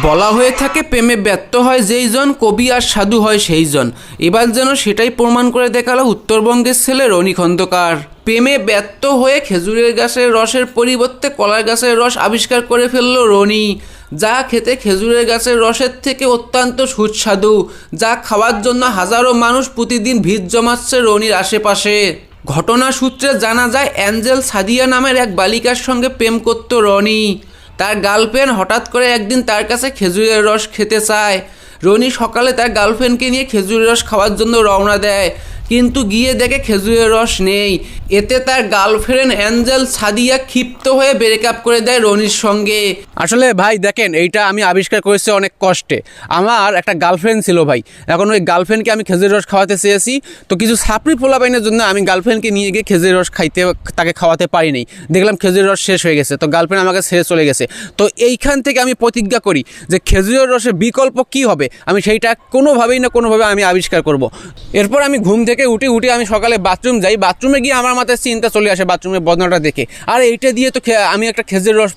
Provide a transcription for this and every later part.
বলা হয়ে থাকে, প্রেমে ব্যর্থ হয় যেই জন, কবি আর সাধু হয় সেই জন। এবার যেন সেটাই প্রমাণ করে দেখাল উত্তরবঙ্গের ছেলে রনি খন্দকার। প্রেমে ব্যর্থ হয়ে খেজুরের গাছের রসের পরিবর্তে কলার গাছের রস আবিষ্কার করে ফেলল রনি। যা খেতে খেজুরের গাছের রসের থেকে অত্যন্ত সুস্বাদু, যা খাওয়ার জন্য হাজারো মানুষ প্রতিদিন ভিড় জমাচ্ছে রনির আশেপাশে। ঘটনা সূত্রে জানা যায়, অ্যাঞ্জেল সাদিয়া নামের এক বালিকার সঙ্গে প্রেম করত রনি। তার গার্লফ্রেন্ড হঠাৎ করে একদিন তার কাছে খেজুরের রস খেতে চায়। রনি সকালে তার গার্লফ্রেন্ডকে নিয়ে খেজুরের রস খাওয়ার জন্য রওনা দেয়। কিন্তু গিয়ে দেখে খেজুরের রস নেই। এতে তার গার্লফ্রেন্ড অ্যাঞ্জেল সাদিয়া ক্ষিপ্ত হয়ে ব্রেকআপ করে দেয় রনির সঙ্গে। আসলে ভাই, দেখেন, এইটা আমি আবিষ্কার করেছি অনেক কষ্টে। আমার একটা গার্লফ্রেন্ড ছিল ভাই। এখন ওই গার্লফ্রেন্ডকে আমি খেজুরের রস খাওয়াতে চেয়েছি। তো কিছু সাপড়ি পোলাপাইনের জন্য আমি গার্লফ্রেন্ডকে নিয়ে গিয়ে খেজুরের রস খাইতে, তাকে খাওয়াতে পারিনি। দেখলাম খেজুরের রস শেষ হয়ে গেছে। তো গার্লফ্রেন্ড আমাকে ছেড়ে চলে গেছে। তো এইখান থেকে আমি প্রতিজ্ঞা করি যে খেজুরের রসের বিকল্প কি হবে? আমি সেইটা কোনোভাবেই না কোনোভাবে আমি আবিষ্কার করব। এরপর আমি ঘুম থেকে উঠে উঠে আমি সকালে বাথরুম যাই। বাথরুমে গিয়ে আমার মাথায় চিন্তা চলে আসে বাথরুমের বদনাটা দেখে। আর এইটা দিয়ে তো আমি একটা খেজুরের রস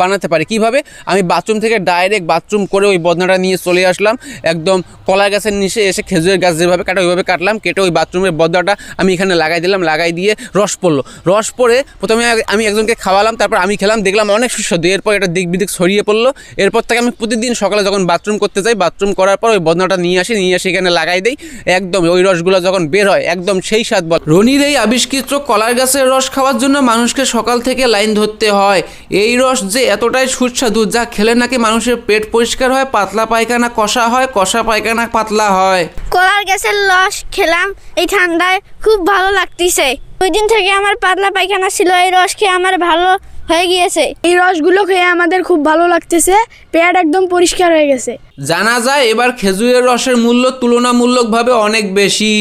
বানাতে পারি। কীভাবে? আমি বাথরুম থেকে ডাইরেক্ট বাথরুম করে ওই বদনাটা নিয়ে চলে আসলাম। একদম কলা গাছের নিচে এসে খেজুরের গাছ যেভাবে কাটা, ওইভাবে কাটলাম। কেটে ওই বাথরুমের বদনাটা আমি এখানে লাগাই দিলাম। লাগাই দিয়ে রস পড়ল। রস পড়ে প্রথমে আমি একজনকে খাওয়ালাম, তারপর আমি খেলাম। দেখলাম অনেক সুস্বাদু। এরপর এটা দিক বিদিক ছড়িয়ে পড়ল। এরপর থেকে আমি প্রতিদিন সকালে যখন বাথরুম করতে যাই বাথরুম করার পর ওই বদনাটা নিয়ে আসি নিয়ে আসি এখানে লাগাই দিই। একদম ওই রসগুলো যখন হয় একদম সেই স্বাদ বল। রনির এই আবিষ্কৃত কলার গাছের রস খাওয়ার জন্য মানুষকে সকাল থেকে লাইন ধরতে হয়। এই রস যে এতটাই সুস্বাদু যা খেলে নাকি মানুষের পেট পরিষ্কার হয় পাতলা পায়খানা কষা হয় কষা পায়খানা পাতলা হয়। কলার গাছের লস খেলাম এই ঠান্ডায় খুব ভালো লাগতেছে। ওই দিন থেকে আমার পাতলা পায়খানা ছিল এই রস খেয়ে আমার ভালো হয়ে গিয়েছে। এই রসগুলো খেয়ে আমাদের খুব ভালো লাগতেছে পেট একদম পরিষ্কার হয়ে গেছে। জানা যায় এবার খেজুরের রসের মূল্য তুলনামূলকভাবে অনেক বেশি।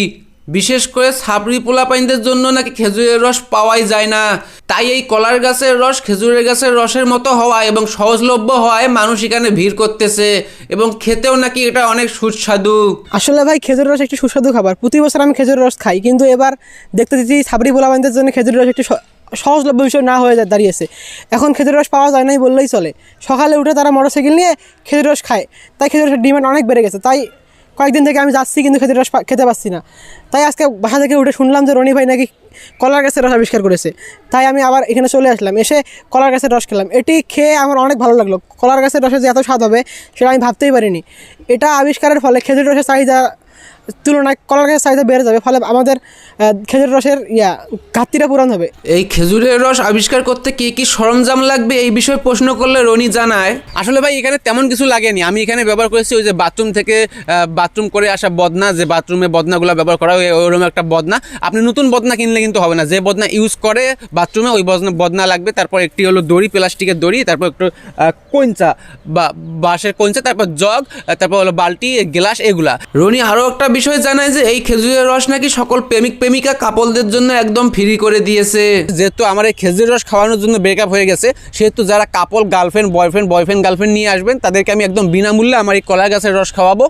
বিশেষ করে ছাপড়ি পোলাপাইনদের জন্য নাকি খেজুরের রস পাওয়াই যায় না। তাই এই কলার গাছের রস খেজুরের গাছের রসের মতো হওয়া এবং সহজলভ্য হওয়ায় মানুষ এখানে ভিড় করতেছে এবং খেতেও নাকি এটা অনেক সুস্বাদু। আসলে ভাই, খেজুর রস একটি সুস্বাদু খাবার। প্রতি বছর আমি খেজুর রস খাই, কিন্তু এবার দেখতে দিচ্ছি সাবরি পোলাবানদের জন্য খেজুর রস একটি সহজলভ্য বিষয় না হয়ে দাঁড়িয়েছে। এখন খেজুর রস পাওয়া যায় নাই বললেই চলে। সকালে উঠে তারা মোটরসাইকেল নিয়ে খেজুর রস খায়। তাই খেজুর রসের ডিমান্ড অনেক বেড়ে গেছে। তাই কয়েকদিন থেকে আমি যাচ্ছি কিন্তু খেজুর রস খেতে পাচ্ছি না। তাই আজকে বাসা থেকে উঠে শুনলাম যে রনি ভাই নাকি কলার গাছের রস আবিষ্কার করেছে। তাই আমি আবার এখানে চলে আসলাম, এসে কলার গাছের রস খেলাম। এটি খেয়ে আমার অনেক ভালো লাগল। কলার গাছের রসে যে এত স্বাদ হবে, সেটা আমি ভাবতেই পারিনি। এটা আবিষ্কারের ফলে খেজুর রসের চাহিদা তুলনায় কলার গাছের চাহিদা বেড়ে যাবে ফলে আমাদের খেজুর রসের ইয়া ঘাটতিটা পূরণ হবে। এই খেজুরের রস আবিষ্কার করতে কি কি সরঞ্জাম লাগবে এই বিষয়ে প্রশ্ন করলে রনি জানায়। আসলে ভাই এখানে তেমন কিছু লাগেনি। আমি এখানে ব্যবহার করেছি ওই যে বাথরুম থেকে বাথরুম করে আসা বদনা যে বাথরুমে বদনাগুলো ব্যবহার করা হয় ওরকম একটা বদনা। আপনি নতুন বদনা কিনলে কিন্তু হবে না। যে বদনা ইউজ করে বাথরুমে ওই বদনা বদনা লাগবে। তারপর একটি হলো দড়ি প্লাস্টিকের দড়ি তারপর একটু কঞ্চা বা বাঁশের কঞ্চা তারপর জগ তারপর হলো বালতি গ্লাস এগুলা। রনি আরও একটা বিষয় জানায় যে এই খেজুরের রস নাকি সকল প্রেমিক প্রেমিকা কাপলদের জন্য একদম ফ্রি করে দিয়েছে। যেহেতু আমার এই খেজুরের রস খাওয়ানোর জন্য ব্রেকআপ হয়ে গেছে, সেহেতু যারা couple girlfriend boyfriend boyfriend girlfriend নিয়ে আসবেন, তাদেরকে আমি একদম বিনামূল্যে আমার এই কলা গাছের রস খাওয়াবো।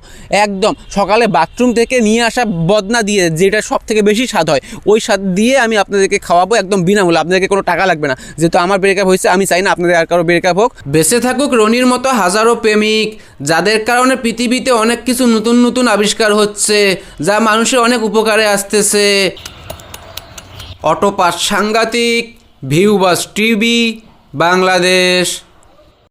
একদম সকালে বাথরুম থেকে নিয়ে আসা বদনা দিয়ে যেটা সব থেকে বেশি স্বাদ হয়, ওই স্বাদ দিয়ে আমি আপনাদেরকে খাওয়াবো একদম বিনামূল্যে। আপনাদেরকে কোনো টাকা লাগবে না। যেহেতু আমার ব্রেকআপ হয়েছে, আমি চাই না আপনাদের আর কারও ব্রেকআপ হোক। বেঁচে থাকুক রনির মতো হাজারো প্রেমিক, যাদের কারণে পৃথিবীতে অনেক কিছু নতুন নতুন আবিষ্কার হচ্ছে। যা মানুষের অনেক উপকারে আসতেছে। অটোপাস সাংঘাতিক ভিউবাস টিভি বাংলাদেশ।